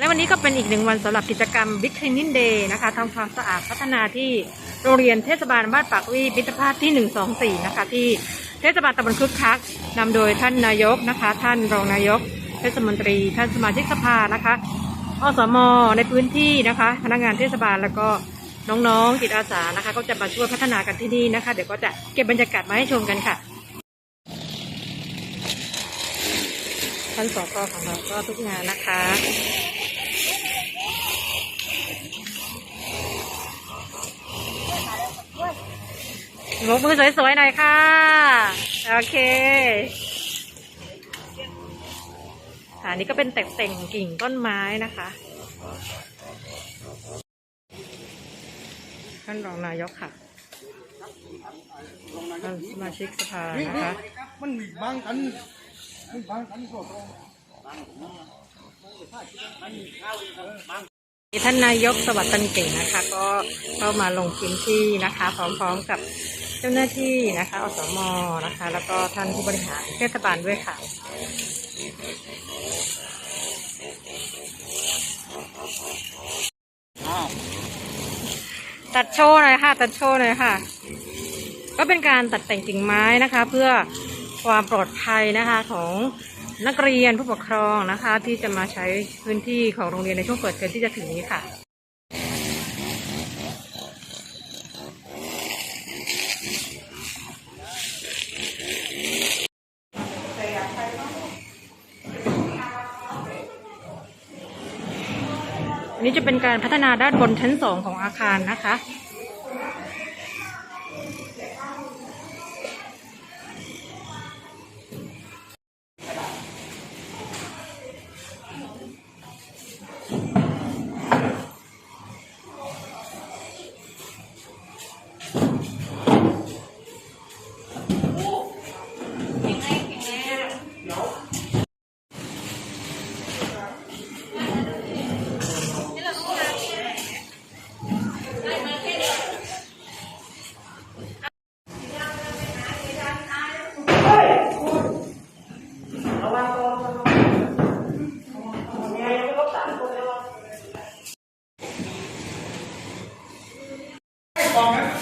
และวันนี้ก็เป็นอีกหนึ่งวันสำหรับกิจกรรม Big Cleaning Day นะคะทำความสะอาดพัฒนาที่โรงเรียนเทศบาลบ้านปากวีมิตรภาพที่ 124 นะคะ ที่เทศบาลตำบลคึกคักนำโดยท่านนายกนะคะ ท่านรองนายก เทศมนตรี ท่านสมาชิกสภานะคะอสมในพื้นที่นะคะ พนักงานเทศบาลแล้วก็น้องๆจิตอาสานะคะ ก็จะมาช่วยพัฒนากันที่นี่นะคะ เดี๋ยวก็จะเก็บบรรยากาศมาให้ชมกันค่ะท่านสกของเราก็ทุกงานนะคะ งบมือสวยๆหน่อยค่ะ โอเคค่ะอันนี้ก็เป็นแต่แต่งกิ่งต้นไม้นะคะท่านรองนายกค่ะท่านสมาชิกสภานะคะมันมีบางกันมันบางกันก็ตรงท่านนายกสวัสดิ์ตันเก่งนะคะ ก็เข้ามาลงพื้นที่นะคะ พร้อมๆกับ เจ้าหน้าที่นะคะอสมนะคะ แล้วก็ท่านผู้บริหารเทศบาลด้วยค่ะตัดโชว์หน่อยค่ะ ตัดโชว์หน่อยค่ะ ก็เป็นการตัดแต่งกิ่งไม้นะคะ เพื่อความปลอดภัยนะคะของนักเรียนผู้ปกครองนะคะ ที่จะมาใช้พื้นที่ของโรงเรียนในช่วงเปิดเทอมที่จะถึงนี้ค่ะ อันนี้จะเป็นการพัฒนาด้านบนชั้นสองของอาคารนะคะ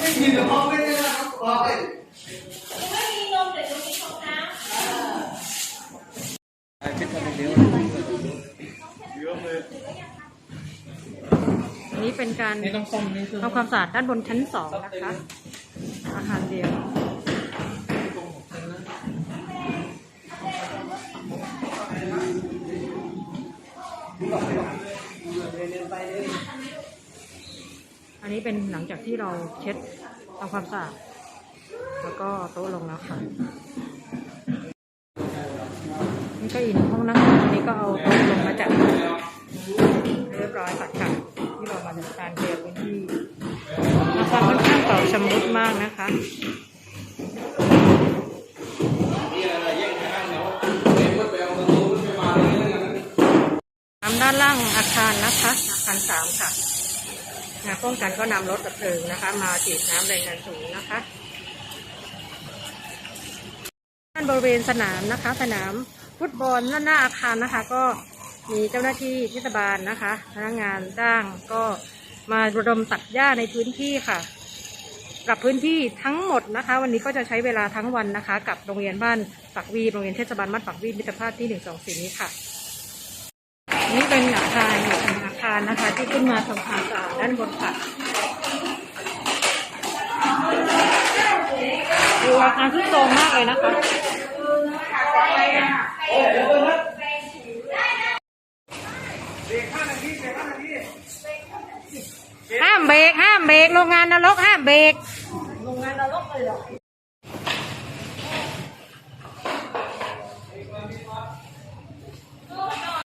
บอกนะไม่มีเดี๋ยวห้องไม่ได้นะครับบอกเลยอันนี้เป็นการทำความสะอาดด้านบนชั้นสองนะคะ อาคารเดียว อันนี้เป็นหลังจากที่เราเช็ดทำความสะอาดแล้วก็โต๊ะลงแล้วค่ะนี่ก็อีกหนึ่งห้องนั่งอันนี้ก็เอาโต๊ะลงมาจัดเรียบร้อยค่ะค่ะที่เรามาจัดการเคลียร์พื้นที่อาคารค่อนข้างเก่าชำรุดมากนะคะน้ำด้านล่างอาคารนะคะ อาคารสามค่ะ งานป้องกันก็นำรถดับเพลิงนะคะ มาฉีดน้ำแรงดันสูงนะคะด้านบริเวณสนามนะคะ สนามฟุตบอลด้านหน้าอาคารนะคะ ก็มีเจ้าหน้าที่เทศบาลนะคะ พนักงานจ้างก็มาระดมตัดหญ้าในพื้นที่ค่ะกับพื้นที่ทั้งหมดนะคะ วันนี้ก็จะใช้เวลาทั้งวันนะคะ กับโรงเรียนบ้านปักวีโรงเรียนเทศบาลบ้านปักวีมิตรภาพที่หนึ่งสองสี่นี้ค่ะ นี่เป็นอาคาร อีกหนึ่งอาคารนะคะ ที่ขึ้นมาทำความสะอาดด้านบนค่ะดูอาคารที่โตมมากเลยนะคะห้ามเบรกห้ามเบรกโรงงานนรกห้ามเบรกโรงงานนรกเลยเหรอ